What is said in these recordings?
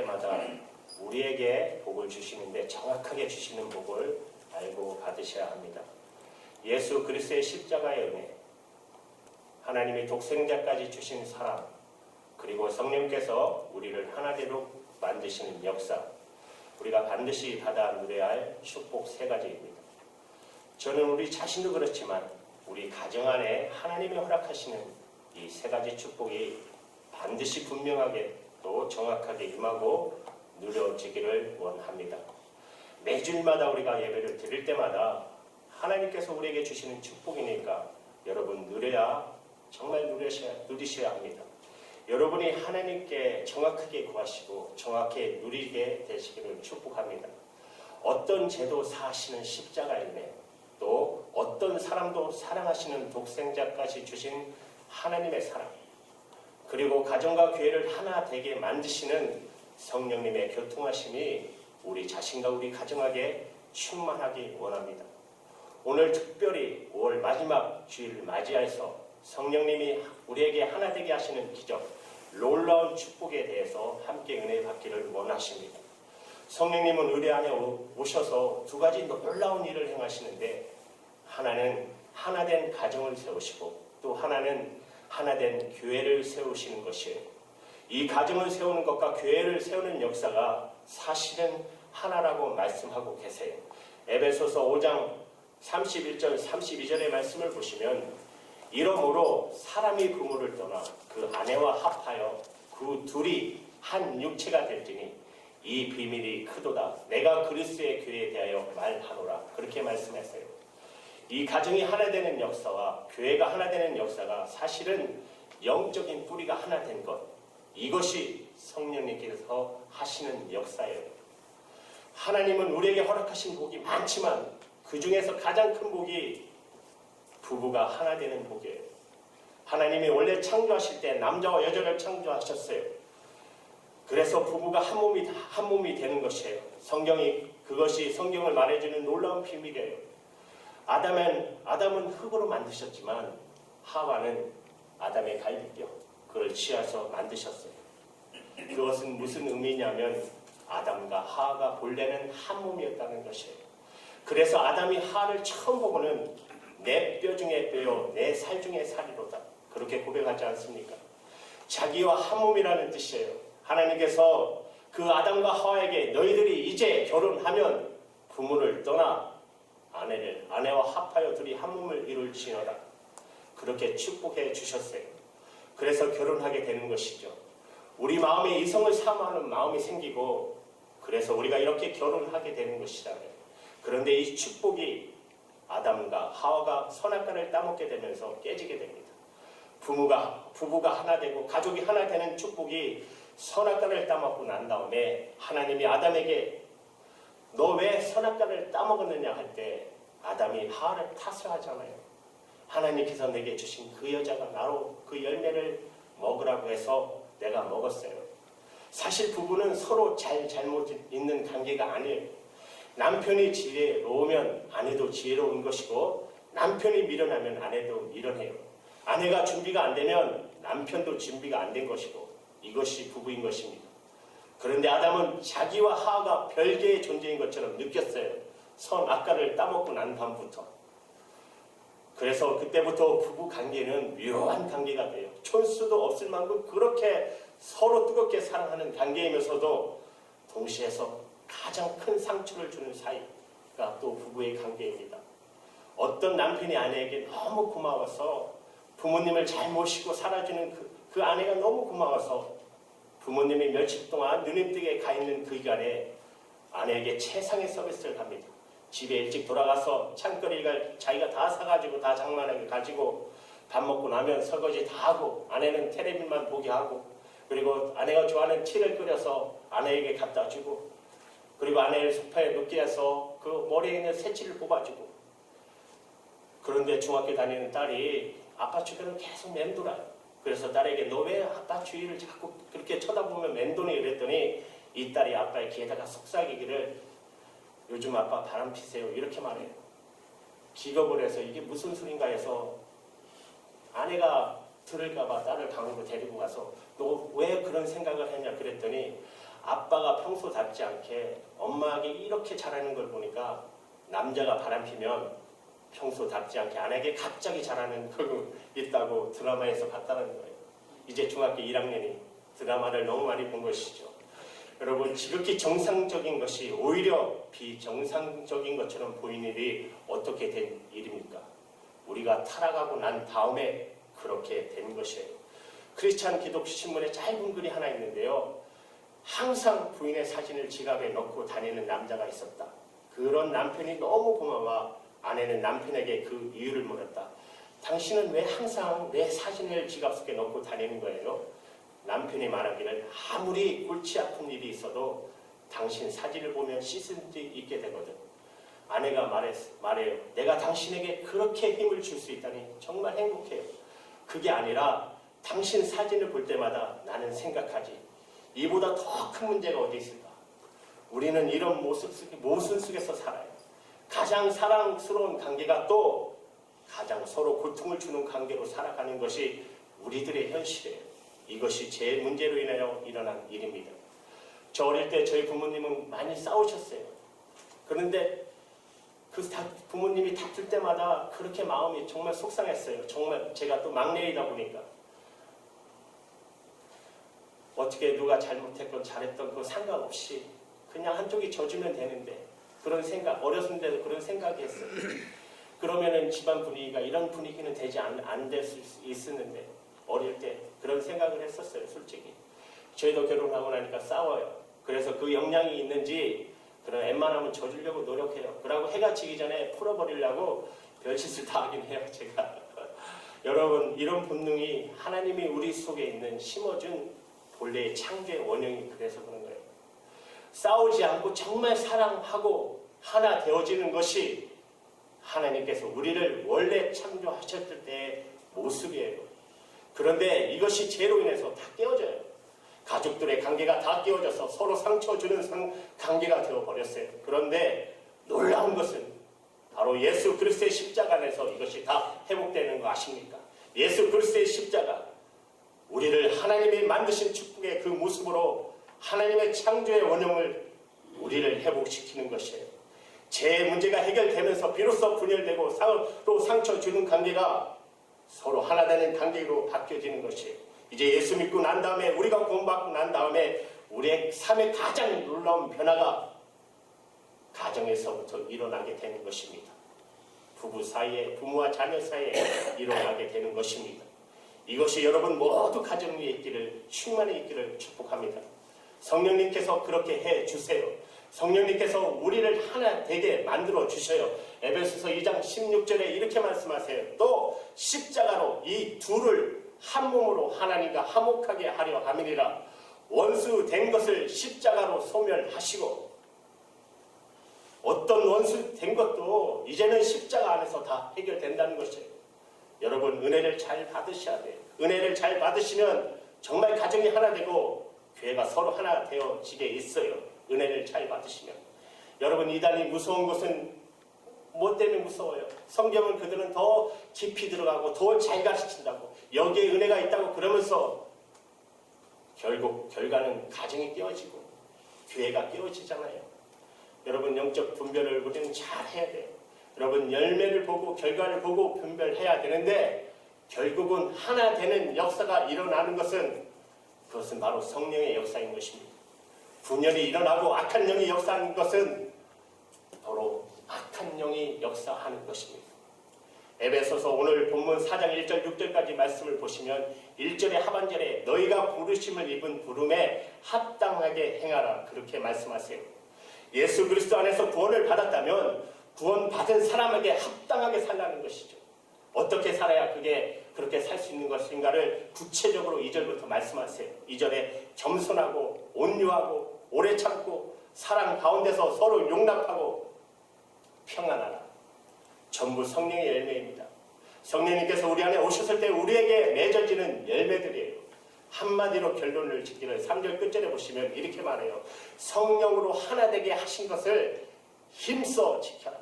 때마다 우리에게 복을 주시는데 정확하게 주시는 복을 알고 받으셔야 합니다. 예수 그리스도의 십자가의 은혜, 하나님이 독생자까지 주신 사랑, 그리고 성령께서 우리를 하나대로 만드시는 역사, 우리가 반드시 받아 누려야 할 축복 세 가지입니다. 저는 우리 자신도 그렇지만 우리 가정 안에 하나님이 허락하시는 이 세 가지 축복이 반드시 분명하게 또 정확하게 임하고 누려지기를 원합니다. 매주일마다 우리가 예배를 드릴 때마다 하나님께서 우리에게 주시는 축복이니까 여러분 누려야 정말 누리셔야, 누리셔야 합니다. 여러분이 하나님께 정확하게 구하시고 정확히 누리게 되시기를 축복합니다. 어떤 죄도 사하시는 십자가이네 또 어떤 사람도 사랑하시는 독생자까지 주신 하나님의 사랑 그리고 가정과 교회를 하나 되게 만드시는 성령님의 교통하심이 우리 자신과 우리 가정에게 충만하기 원합니다. 오늘 특별히 5월 마지막 주일을 맞이해서 성령님이 우리에게 하나 되게 하시는 기적, 놀라운 축복에 대해서 함께 은혜 받기를 원하십니다. 성령님은 우리 안에 오셔서 두 가지 놀라운 일을 행하시는데 하나는 하나 된 가정을 세우시고 또 하나는 하나된 교회를 세우시는 것이에요. 이 가정을 세우는 것과 교회를 세우는 역사가 사실은 하나라고 말씀하고 계세요. 에베소서 5장 31절 32절의 말씀을 보시면 이러므로 사람이 부모를 떠나 그 아내와 합하여 그 둘이 한 육체가 될지니 이 비밀이 크도다. 내가 그리스도의 교회에 대하여 말하노라. 그렇게 말씀했어요. 이 가정이 하나 되는 역사와 교회가 하나 되는 역사가 사실은 영적인 뿌리가 하나 된 것. 이것이 성령님께서 하시는 역사예요. 하나님은 우리에게 허락하신 복이 많지만 그 중에서 가장 큰 복이 부부가 하나 되는 복이에요. 하나님이 원래 창조하실 때 남자와 여자를 창조하셨어요. 그래서 부부가 한 몸이 한 몸이 되는 것이에요. 성경이 그것이 성경을 말해주는 놀라운 비밀이에요. 아담은 아담은 흙으로 만드셨지만 하와는 아담의 갈비뼈 그걸 취해서 만드셨어요. 그것은 무슨 의미냐면 아담과 하와가 본래는 한 몸이었다는 것이에요. 그래서 아담이 하와를 처음 보고는 내 뼈 중에 뼈요 내 살 중에 살이로다 그렇게 고백하지 않습니까? 자기와 한 몸이라는 뜻이에요. 하나님께서 그 아담과 하와에게 너희들이 이제 결혼하면 부모를 떠나 아내를 아내와 합하여 둘이 한 몸을 이룰지어다. 그렇게 축복해 주셨어요. 그래서 결혼하게 되는 것이죠. 우리 마음에 이성을 사모하는 마음이 생기고 그래서 우리가 이렇게 결혼하게 되는 것이잖아요. 그런데 이 축복이 아담과 하와가 선악과를 따먹게 되면서 깨지게 됩니다. 부모가 부부가 하나 되고 가족이 하나 되는 축복이 선악과를 따먹고 난 다음에 하나님이 아담에게 너 왜 선악과를 따먹었느냐 할 때 아담이 하와를 탓을 하잖아요. 하나님께서 내게 주신 그 여자가 나로 그 열매를 먹으라고 해서 내가 먹었어요. 사실 부부는 서로 잘 잘못 있는 관계가 아니에요. 남편이 지혜로우면 아내도 지혜로운 것이고 남편이 미련하면 아내도 미련해요. 아내가 준비가 안 되면 남편도 준비가 안 된 것이고 이것이 부부인 것입니다. 그런데 아담은 자기와 하하가 별개의 존재인 것처럼 느꼈어요. 선 악가를 따먹고 난 밤부터. 그래서 그때부터 부부 관계는 묘한 관계가 돼요. 촌수도 없을 만큼 그렇게 서로 뜨겁게 사랑하는 관계이면서도 동시에서 가장 큰 상처를 주는 사이가 또 부부의 관계입니다. 어떤 남편이 아내에게 너무 고마워서 부모님을 잘 모시고 살아주는 그, 그 아내가 너무 고마워서 부모님이 며칠 동안 눈임 뜨게 가 있는 그 기간에 아내에게 최상의 서비스를 합니다. 집에 일찍 돌아가서 창거리가 자기가 다 사가지고 다 장만하게 가지고 밥 먹고 나면 설거지 다 하고 아내는 텔레비만 보게 하고 그리고 아내가 좋아하는 티를 끓여서 아내에게 갖다 주고 그리고 아내를 소파에 눕게 해서 그 머리에 있는 새치를 뽑아주고 그런데 중학교 다니는 딸이 아빠 주변을 계속 맴돌아요. 그래서 딸에게 너 왜 아빠 주위를 자꾸 그렇게 쳐다보면 맴도니 이랬더니 이 딸이 아빠의 귀에다가 속삭이기를 요즘 아빠 바람 피세요 이렇게 말해요. 기겁을 해서 이게 무슨 소린가 해서 아내가 들을까봐 딸을 방으로 데리고 가서 너 왜 그런 생각을 했냐 그랬더니 아빠가 평소답지 않게 엄마에게 이렇게 잘하는 걸 보니까 남자가 바람피면 평소답지 않게 아내에게 갑자기 잘하는 거 있다고 드라마에서 봤다는 거예요. 이제 중학교 1학년이 드라마를 너무 많이 본 것이죠. 여러분 지극히 정상적인 것이 오히려 비정상적인 것처럼 보이는 일이 어떻게 된 일입니까? 우리가 타락하고 난 다음에 그렇게 된 것이에요. 크리스찬 기독 신문에 짧은 글이 하나 있는데요. 항상 부인의 사진을 지갑에 넣고 다니는 남자가 있었다. 그런 남편이 너무 고마워 아내는 남편에게 그 이유를 물었다. 당신은 왜 항상 내 사진을 지갑 속에 넣고 다니는 거예요? 남편이 말하기를 아무리 골치 아픈 일이 있어도 당신 사진을 보면 씻을 수 있게 되거든. 아내가 말했, 말해요. 내가 당신에게 그렇게 힘을 줄 수 있다니 정말 행복해요. 그게 아니라 당신 사진을 볼 때마다 나는 생각하지. 이보다 더 큰 문제가 어디 있을까? 우리는 이런 모습, 속- 모순 속에서 살아요. 가장 사랑스러운 관계가 또 가장 서로 고통을 주는 관계로 살아가는 것이 우리들의 현실이에요. 이것이 제 문제로 인하여 일어난 일입니다. 저 어릴 때 저희 부모님은 많이 싸우셨어요. 그런데 그 다- 부모님이 다툴 때마다 그렇게 마음이 정말 속상했어요. 정말 제가 또 막내이다 보니까 어떻게 누가 잘못했건 잘했던 그 상관없이 그냥 한쪽이 져주면 되는데 그런 생각 어렸을 때도 그런 생각이 했어요. 그러면은 집안 분위기가 이런 분위기는 되지 안될 수 있었는데 어릴 때 그런 생각을 했었어요. 솔직히 저희도 결혼하고 나니까 싸워요. 그래서 그 영향이 있는지 그런 웬만하면 져주려고 노력해요. 그러고 해가 지기 전에 풀어버리려고 별짓을 다 하긴 해요. 제가 여러분 이런 본능이 하나님이 우리 속에 있는 심어준 본래의 창조의 원형이 그래서 그런 거예요. 싸우지 않고 정말 사랑하고 하나 되어지는 것이 하나님께서 우리를 원래 창조하셨을 때의 모습이에요. 그런데 이것이 죄로 인해서 다 깨어져요. 가족들의 관계가 다 깨어져서 서로 상처 주는 상, 관계가 되어 버렸어요. 그런데 놀라운 것은 바로 예수 그리스도의 십자가 안에서 이것이 다 회복되는 거 아십니까? 예수 그리스도의 십자가 우리를 하나님이 만드신 축복의 그 모습으로 하나님의 창조의 원형을 우리를 회복시키는 것이에요. 제 문제가 해결되면서 비로소 분열되고 서로 상처 주는 관계가 서로 하나 되는 관계로 바뀌어지는 것이에요. 이제 예수 믿고 난 다음에 우리가 구원받고 난 다음에 우리의 삶의 가장 놀라운 변화가 가정에서부터 일어나게 되는 것입니다. 부부 사이에 부모와 자녀 사이에 일어나게 되는 것입니다. 이것이 여러분 모두 가정 위에 있기를 충만히 있기를 축복합니다. 성령님께서 그렇게 해 주세요. 성령님께서 우리를 하나 되게 만들어 주셔요. 에베소서 2장 16절에 이렇게 말씀하세요. 또 십자가로 이 둘을 한 몸으로 하나님과 화목하게 하려 함이니라. 원수 된 것을 십자가로 소멸하시고 어떤 원수 된 것도 이제는 십자가 안에서 다 해결된다는 것이에요. 여러분 은혜를 잘 받으셔야 돼요. 은혜를 잘 받으시면 정말 가정이 하나 되고 교회가 서로 하나 되어지게 있어요. 은혜를 잘 받으시면. 여러분 이단이 무서운 것은 뭐 때문에 무서워요? 성경은 그들은 더 깊이 들어가고 더 잘 가르친다고 여기에 은혜가 있다고 그러면서 결국 결과는 가정이 깨어지고 교회가 깨어지잖아요. 여러분 영적 분별을 우리는 잘 해야 돼요. 여러분 열매를 보고 결과를 보고 분별해야 되는데 결국은 하나 되는 역사가 일어나는 것은 그것은 바로 성령의 역사인 것입니다. 분열이 일어나고 악한 영이 역사하는 것은 바로 악한 영이 역사하는 것입니다. 에베소서 오늘 본문 4장 1절 6절까지 말씀을 보시면 1절의 하반절에 너희가 부르심을 입은 부름에 합당하게 행하라 그렇게 말씀하세요. 예수 그리스도 안에서 구원을 받았다면 구원 받은 사람에게 합당하게 살라는 것이죠. 어떻게 살아야 그게 그렇게 살 수 있는 것인가를 구체적으로 2절부터 말씀하세요. 2절에 겸손하고 온유하고 오래 참고 사랑 가운데서 서로 용납하고 평안하라. 전부 성령의 열매입니다. 성령님께서 우리 안에 오셨을 때 우리에게 맺어지는 열매들이에요. 한마디로 결론을 짓기를 3절 끝절에 보시면 이렇게 말해요. 성령으로 하나 되게 하신 것을 힘써 지켜라.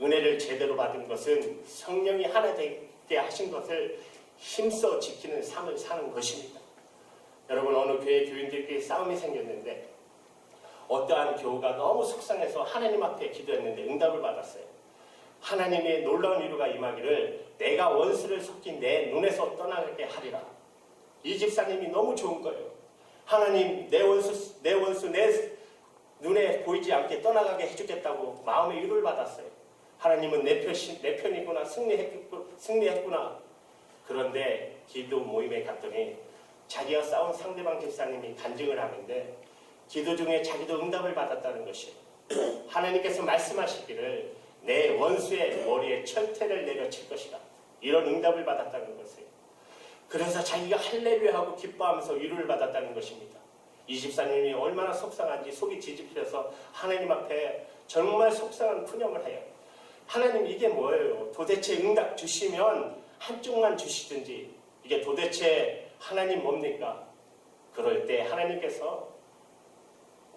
은혜를 제대로 받은 것은 성령이 하나 되게 하신 것을 힘써 지키는 삶을 사는 것입니다. 여러분 어느 교회 교인들끼리 싸움이 생겼는데 어떠한 교우가 너무 속상해서 하나님 앞에 기도했는데 응답을 받았어요. 하나님의 놀라운 위로가 임하기를 내가 원수를 속인 내 눈에서 떠나게 하리라. 이 집사님이 너무 좋은 거예요. 하나님 내 원수 내 원수 내 눈에 보이지 않게 떠나가게 해주겠다고 마음의 위로를 받았어요. 하나님은 내, 편, 내 편이구나 승리했구, 승리했구나. 그런데 기도 모임에 갔더니 자기가 싸운 상대방 집사님이 간증을 하는데 기도 중에 자기도 응답을 받았다는 것이에요. 하나님께서 말씀하시기를 내 원수의 머리에 철퇴를 내려칠 것이다. 이런 응답을 받았다는 것이에요. 그래서 자기가 할렐루야하고 기뻐하면서 위로를 받았다는 것입니다. 이 집사님이 얼마나 속상한지 속이 뒤집혀서 하나님 앞에 정말 속상한 푸념을 해요. 하나님 이게 뭐예요? 도대체 응답 주시면 한쪽만 주시든지 이게 도대체 하나님 뭡니까? 그럴 때 하나님께서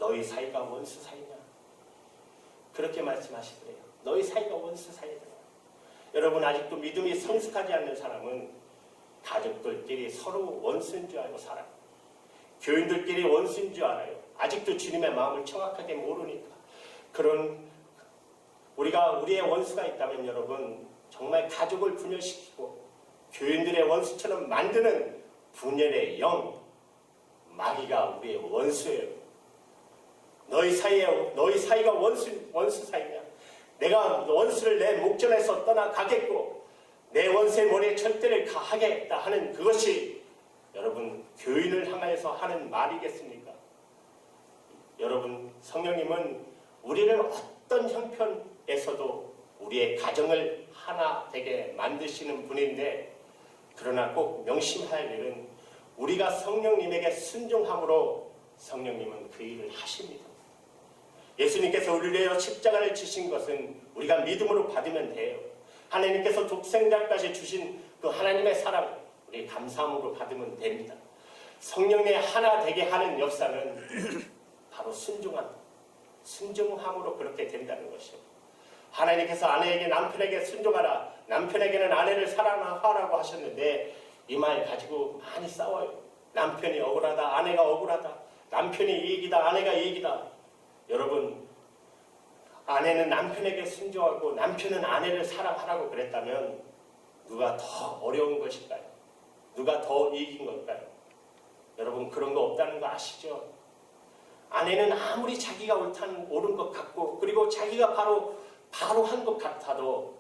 너희 사이가 원수 사이냐? 그렇게 말씀하시더래요. 너희 사이가 원수 사이다. 여러분 아직도 믿음이 성숙하지 않는 사람은 가족들끼리 서로 원수인 줄 알고 살아요. 교인들끼리 원수인 줄 알아요. 아직도 주님의 마음을 정확하게 모르니까. 그런 우리가 우리의 원수가 있다면 여러분 정말 가족을 분열시키고 교인들의 원수처럼 만드는 분열의 영 마귀가 우리의 원수예요. 너희 사이에 너희 사이가 원수 원수 사이냐? 내가 원수를 내 목전에서 떠나 가겠고 내 원수의 머리에 철대를 가하겠다 하는 그것이 여러분 교인을 향하여서 하는 말이겠습니까? 여러분 성령님은 우리를 어떤 형편에서도 우리의 가정을 하나 되게 만드시는 분인데 그러나 꼭 명심할 일은 우리가 성령님에게 순종함으로 성령님은 그 일을 하십니다. 예수님께서 우리를 위하여 십자가를 지신 것은 우리가 믿음으로 받으면 돼요. 하나님께서 독생자까지 주신 그 하나님의 사랑 우리 감사함으로 받으면 됩니다. 성령의 하나 되게 하는 역사는 바로 순종함, 순종함으로 그렇게 된다는 것이요. 하나님께서 아내에게 남편에게 순종하라, 남편에게는 아내를 사랑하라고 하셨는데 이 말 가지고 많이 싸워요. 남편이 억울하다, 아내가 억울하다, 남편이 이익이다, 아내가 이익이다. 여러분, 아내는 남편에게 순종하고 남편은 아내를 사랑하라고 그랬다면 누가 더 어려운 것일까요? 누가 더 이긴 걸까요? 여러분 그런 거 없다는 거 아시죠? 아내는 아무리 자기가 옳다는 옳은 것 같고 그리고 자기가 바로 바로 한 것 같아도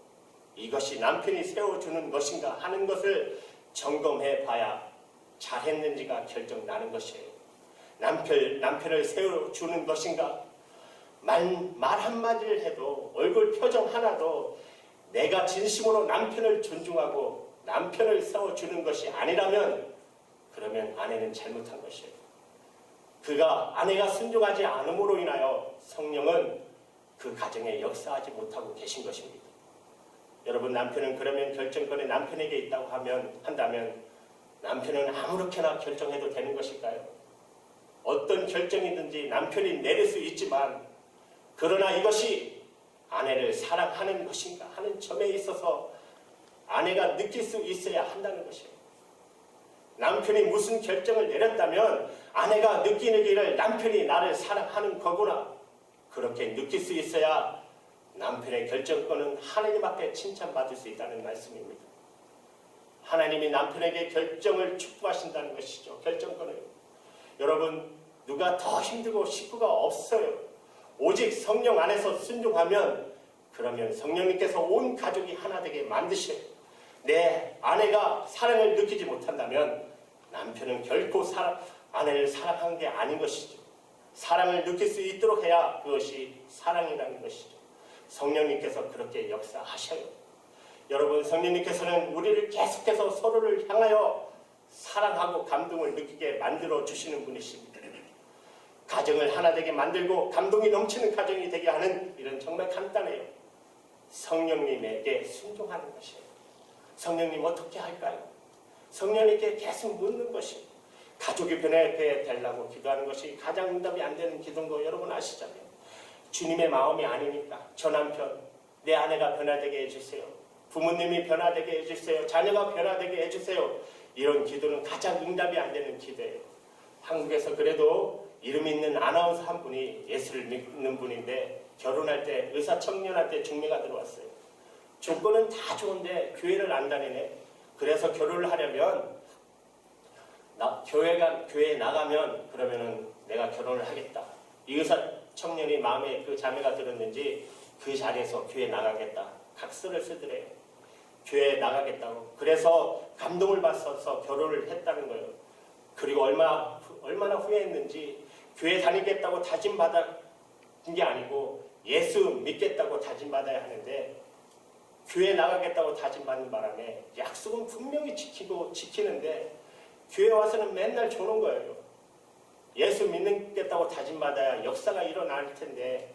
이것이 남편이 세워주는 것인가 하는 것을 점검해 봐야 잘했는지가 결정 나는 것이에요. 남편 남편을 세워주는 것인가 말, 말 한마디를 해도 얼굴 표정 하나도 내가 진심으로 남편을 존중하고 남편을 세워주는 것이 아니라면 그러면 아내는 잘못한 것이에요. 그가 아내가 순종하지 않음으로 인하여 성령은 그 가정에 역사하지 못하고 계신 것입니다. 여러분 남편은 그러면 결정권이 남편에게 있다고 하면 한다면 남편은 아무렇게나 결정해도 되는 것일까요? 어떤 결정이든지 남편이 내릴 수 있지만 그러나 이것이 아내를 사랑하는 것인가 하는 점에 있어서 아내가 느낄 수 있어야 한다는 것이에요. 남편이 무슨 결정을 내렸다면 아내가 느끼는 길을 남편이 나를 사랑하는 거구나. 그렇게 느낄 수 있어야 남편의 결정권은 하나님 앞에 칭찬받을 수 있다는 말씀입니다. 하나님이 남편에게 결정을 축복하신다는 것이죠. 결정권을. 여러분, 누가 더 힘들고 식구가 없어요. 오직 성령 안에서 순종하면 그러면 성령님께서 온 가족이 하나 되게 만드셔요. 내 아내가 사랑을 느끼지 못한다면 남편은 결코 사랑, 아내를 사랑한 게 아닌 것이죠. 사랑을 느낄 수 있도록 해야 그것이 사랑이라는 것이죠. 성령님께서 그렇게 역사하셔요. 여러분, 성령님께서는 우리를 계속해서 서로를 향하여 사랑하고 감동을 느끼게 만들어 주시는 분이십니다. 가정을 하나 되게 만들고 감동이 넘치는 가정이 되게 하는 이런 정말 간단해요. 성령님에게 순종하는 것이에요. 성령님 어떻게 할까요? 성령님께 계속 묻는 것이 가족이 변하게 되려고 기도하는 것이 가장 응답이 안 되는 기도인 거 여러분 아시잖아요. 주님의 마음이 아니니까 저 남편, 내 아내가 변화되게 해주세요. 부모님이 변화되게 해주세요. 자녀가 변화되게 해주세요. 이런 기도는 가장 응답이 안 되는 기도예요. 한국에서 그래도 이름 있는 아나운서 한 분이 예수를 믿는 분인데 결혼할 때 의사 청년한테 중매가 들어왔어요. 조건은 다 좋은데 교회를 안 다니네. 그래서 결혼을 하려면 나, 교회가 교회에 나가면 그러면은 내가 결혼을 하겠다. 이 의사 청년이 마음에 그 자매가 들었는지 그 자리에서 교회 나가겠다. 각서를 쓰더래요. 교회에 나가겠다고. 그래서 감동을 받아서 결혼을 했다는 거예요. 그리고 얼마 얼마나 후회했는지 교회 다니겠다고 다짐 받은 게 아니고 예수 믿겠다고 다짐 받아야 하는데 교회 나가겠다고 다짐 받는 바람에 약속은 분명히 지키고 지키는데 교회 와서는 맨날 조는 거예요. 예수 믿겠다고 다짐 받아야 역사가 일어날 텐데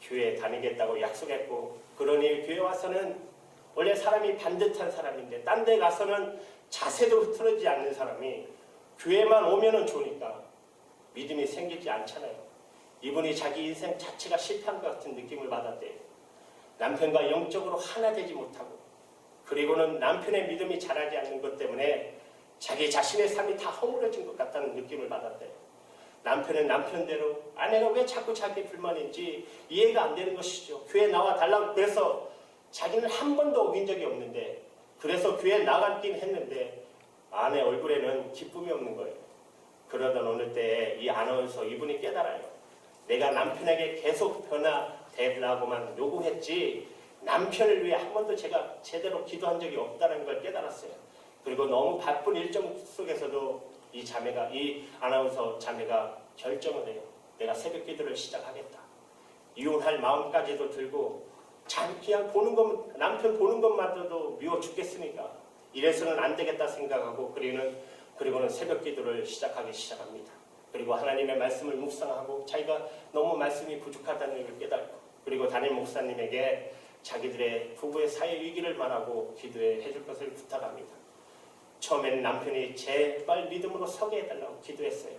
교회 다니겠다고 약속했고 그러니 교회 와서는 원래 사람이 반듯한 사람인데 딴 데 가서는 자세도 흐트러지지 않는 사람이 교회만 오면은 좋으니까 믿음이 생기지 않잖아요. 이분이 자기 인생 자체가 실패한 것 같은 느낌을 받았대요. 남편과 영적으로 하나 되지 못하고 그리고는 남편의 믿음이 자라지 않는 것 때문에 자기 자신의 삶이 다 허물어진 것 같다는 느낌을 받았대요. 남편은 남편대로 아내가 왜 자꾸 자기 불만인지 이해가 안 되는 것이죠. 교회 나와 달라고 그래서 자기는 한 번도 어긴 적이 없는데 그래서 교회 나갔긴 했는데 아내 얼굴에는 기쁨이 없는 거예요. 그러던 어느 때에 이 아나운서 이분이 깨달아요. 내가 남편에게 계속 변화되라고만 요구했지 남편을 위해 한 번도 제가 제대로 기도한 적이 없다는 걸 깨달았어요. 그리고 너무 바쁜 일정 속에서도 이 자매가 이 아나운서 자매가 결정을 해요. 내가 새벽 기도를 시작하겠다. 이혼할 마음까지도 들고 참 그냥 보는 것 남편 보는 것마저도 미워 죽겠으니까 이래서는 안 되겠다 생각하고 그리는 그리고는 새벽 기도를 시작하기 시작합니다. 그리고 하나님의 말씀을 묵상하고 자기가 너무 말씀이 부족하다는 걸 깨닫고 그리고 담임 목사님에게 자기들의 부부의 사회 위기를 말하고 기도해 해줄 것을 부탁합니다. 처음에는 남편이 제발 믿음으로 서게 해달라고 기도했어요.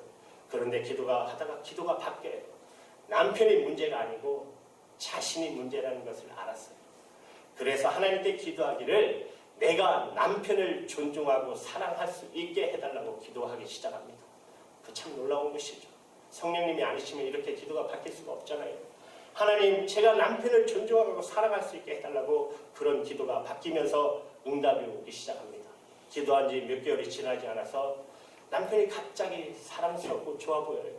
그런데 기도가 하다가 기도가 바뀌어요. 남편이 문제가 아니고 자신이 문제라는 것을 알았어요. 그래서 하나님께 기도하기를 내가 남편을 존중하고 사랑할 수 있게 해달라고 기도하기 시작합니다. 그 참 놀라운 것이죠. 성령님이 아니시면 이렇게 기도가 바뀔 수가 없잖아요. 하나님, 제가 남편을 존중하고 사랑할 수 있게 해달라고 그런 기도가 바뀌면서 응답이 오기 시작합니다. 기도한 지 몇 개월이 지나지 않아서 남편이 갑자기 사랑스럽고 좋아 보여요.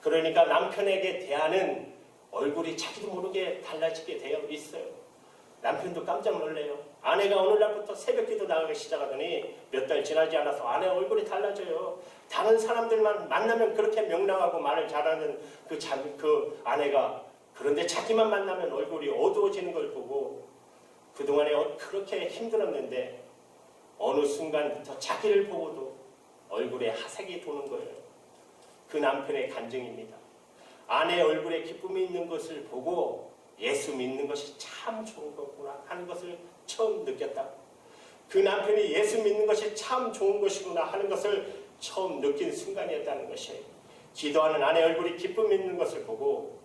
그러니까 남편에게 대하는 얼굴이 자기도 모르게 달라지게 되어 있어요. 남편도 깜짝 놀래요. 아내가 오늘날부터 새벽기도 나가기 시작하더니 몇 달 지나지 않아서 아내 얼굴이 달라져요. 다른 사람들만 만나면 그렇게 명랑하고 말을 잘하는 그, 자, 그 아내가 그런데 자기만 만나면 얼굴이 어두워지는 걸 보고 그동안에 어- 그렇게 힘들었는데 어느 순간부터 자기를 보고도 얼굴에 하색이 도는 거예요. 그 남편의 간증입니다. 아내 얼굴에 기쁨이 있는 것을 보고 예수 믿는 것이 참 좋은 거구나 하는 것을 처음 느꼈다. 그 남편이 예수 믿는 것이 참 좋은 것이구나 하는 것을 처음 느낀 순간이었다는 것이에요. 기도하는 아내 얼굴이 기쁨 있는 것을 보고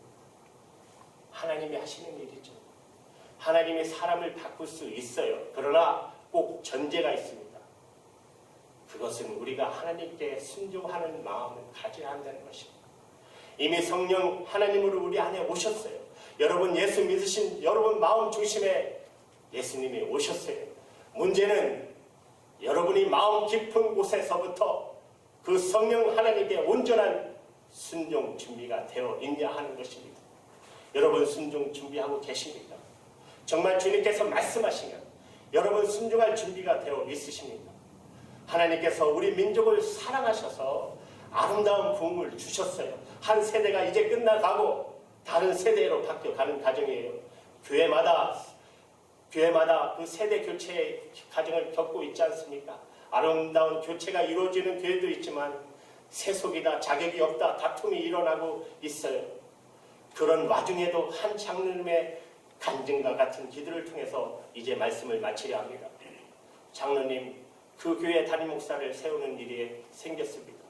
하나님이 하시는 일이죠. 하나님이 사람을 바꿀 수 있어요. 그러나 꼭 전제가 있습니다. 그것은 우리가 하나님께 순종하는 마음을 가져야 한다는 것입니다. 이미 성령 하나님으로 우리 안에 오셨어요. 여러분 예수 믿으신 여러분 마음 중심에 예수님이 오셨어요. 문제는 여러분이 마음 깊은 곳에서부터 그 성령 하나님께 온전한 순종 준비가 되어 있냐 하는 것입니다. 여러분 순종 준비하고 계십니까? 정말 주님께서 말씀하시면 여러분 순종할 준비가 되어 있으십니까? 하나님께서 우리 민족을 사랑하셔서 아름다운 부흥을 주셨어요. 한 세대가 이제 끝나가고 다른 세대로 바뀌어가는 과정이에요. 교회마다 교회마다 그 세대 교체의 과정을 겪고 있지 않습니까? 아름다운 교체가 이루어지는 교회도 있지만 세속이다, 자격이 없다, 다툼이 일어나고 있어요. 그런 와중에도 한 장로님의 간증과 같은 기도를 통해서 이제 말씀을 마치려 합니다. 장로님, 그 교회 담임 목사를 세우는 일이 생겼습니다.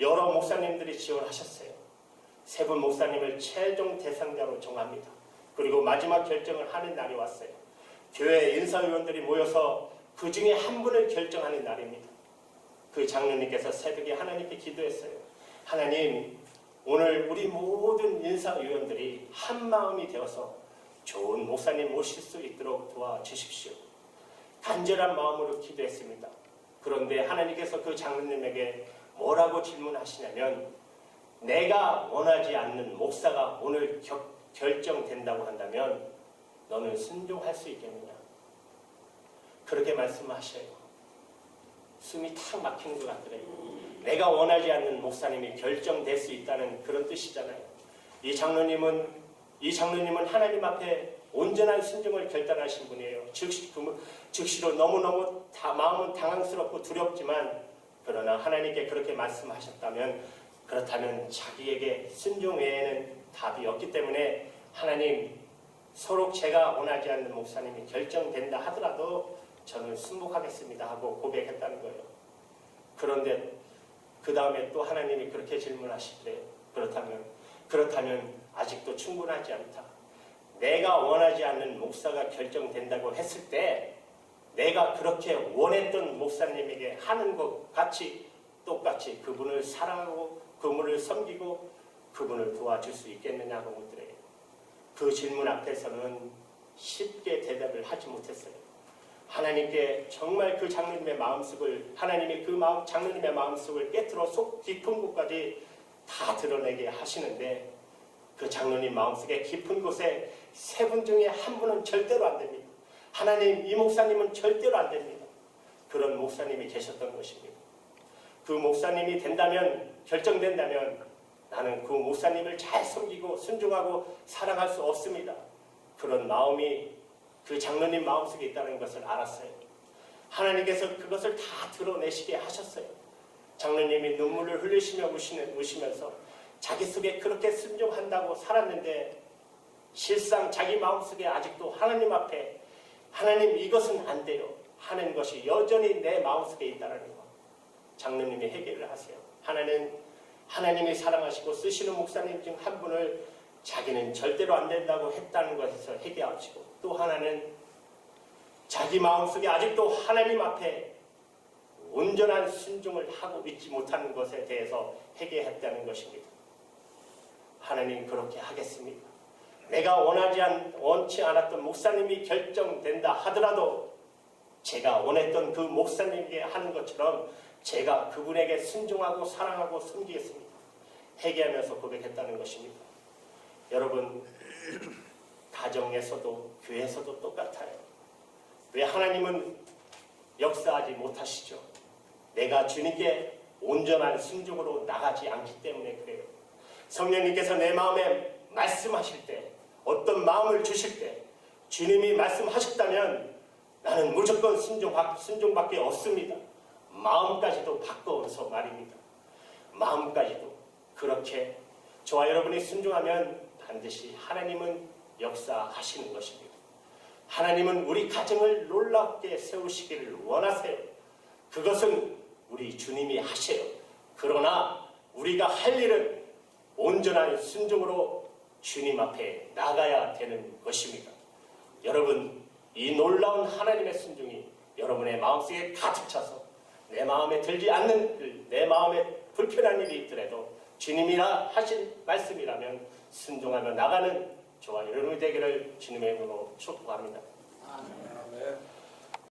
여러 목사님들이 지원하셨어요. 세 분 목사님을 최종 대상자로 정합니다. 그리고 마지막 결정을 하는 날이 왔어요. 교회 인사위원들이 모여서 그 중에 한 분을 결정하는 날입니다. 그 장로님께서 새벽에 하나님께 기도했어요. 하나님 오늘 우리 모든 인사위원들이 한 마음이 되어서 좋은 목사님 모실 수 있도록 도와주십시오. 간절한 마음으로 기도했습니다. 그런데 하나님께서 그 장로님에게 뭐라고 질문하시냐면 내가 원하지 않는 목사가 오늘 겨- 결정된다고 한다면 너는 순종할 수 있겠느냐? 그렇게 말씀하셔요. 숨이 탁 막히는 것 같더래요. 내가 원하지 않는 목사님이 결정될 수 있다는 그런 뜻이잖아요. 이 장로님은 이 장로님은 하나님 앞에 온전한 순종을 결단하신 분이에요. 즉시, 그- 즉시로 너무너무 다, 마음은 당황스럽고 두렵지만 그러나 하나님께 그렇게 말씀하셨다면 그렇다면 자기에게 순종 외에는 답이 없기 때문에 하나님 서로 제가 원하지 않는 목사님이 결정된다 하더라도 저는 순복하겠습니다 하고 고백했다는 거예요. 그런데 그 다음에 또 하나님이 그렇게 질문하시더래요. 그렇다면 그렇다면 아직도 충분하지 않다. 내가 원하지 않는 목사가 결정된다고 했을 때 내가 그렇게 원했던 목사님에게 하는 것 같이 똑같이 그분을 사랑하고 그분을 섬기고 그분을 도와줄 수 있겠느냐고. 그 질문 앞에서는 쉽게 대답을 하지 못했어요. 하나님께 정말 그 장로님의 마음속을 하나님이 그 마음 장로님의 마음속을 깨뜨려 속 깊은 곳까지 다 드러내게 하시는데 그 장로님 마음속에 깊은 곳에 세 분 중에 한 분은 절대로 안 됩니다. 하나님 이 목사님은 절대로 안 됩니다. 그런 목사님이 계셨던 것입니다. 그 목사님이 된다면 결정된다면 나는 그 목사님을 잘 섬기고 순종하고 사랑할 수 없습니다. 그런 마음이 그 장로님 마음속에 있다는 것을 알았어요. 하나님께서 그것을 다 드러내시게 하셨어요. 장로님이 눈물을 흘리시며 우시면서 자기 속에 그렇게 순종한다고 살았는데 실상 자기 마음속에 아직도 하나님 앞에 하나님 이것은 안 돼요 하는 것이 여전히 내 마음속에 있다는 거. 장로님이 해결을 하세요. 하나는 하나님이 사랑하시고 쓰시는 목사님 중 한 분을 자기는 절대로 안 된다고 했다는 것에서 해결하시고 또 하나는 자기 마음속에 아직도 하나님 앞에 온전한 순종을 하고 있지 못하는 것에 대해서 회개했다는 것입니다. 하나님 그렇게 하겠습니다. 내가 원하지 않, 원치 않았던 목사님이 결정된다 하더라도 제가 원했던 그 목사님에게 하는 것처럼 제가 그분에게 순종하고 사랑하고 섬기겠습니다. 회개하면서 고백했다는 것입니다. 여러분 가정에서도 교회에서도 똑같아요. 왜 하나님은 역사하지 못하시죠? 내가 주님께 온전한 순종으로 나가지 않기 때문에 그래요. 성령님께서 내 마음에 말씀하실 때 어떤 마음을 주실 때 주님이 말씀하셨다면 나는 무조건 순종밖에 없습니다. 마음까지도 바꿔서 말입니다. 마음까지도 그렇게 저와 여러분이 순종하면 반드시 하나님은 역사하시는 것입니다. 하나님은 우리 가정을 놀랍게 세우시기를 원하세요. 그것은 우리 주님이 하세요. 그러나 우리가 할 일은 온전한 순종으로 주님 앞에 나가야 되는 것입니다. 여러분, 이 놀라운 하나님의 순종이 여러분의 마음속에 가득 차서 내 마음에 들지 않는 일, 내 마음에 불편한 일이 있더라도 주님이라 하신 말씀이라면 순종하며 나가는 저와 여러분이 되기를 주님의 이름으로 축복합니다. 아멘.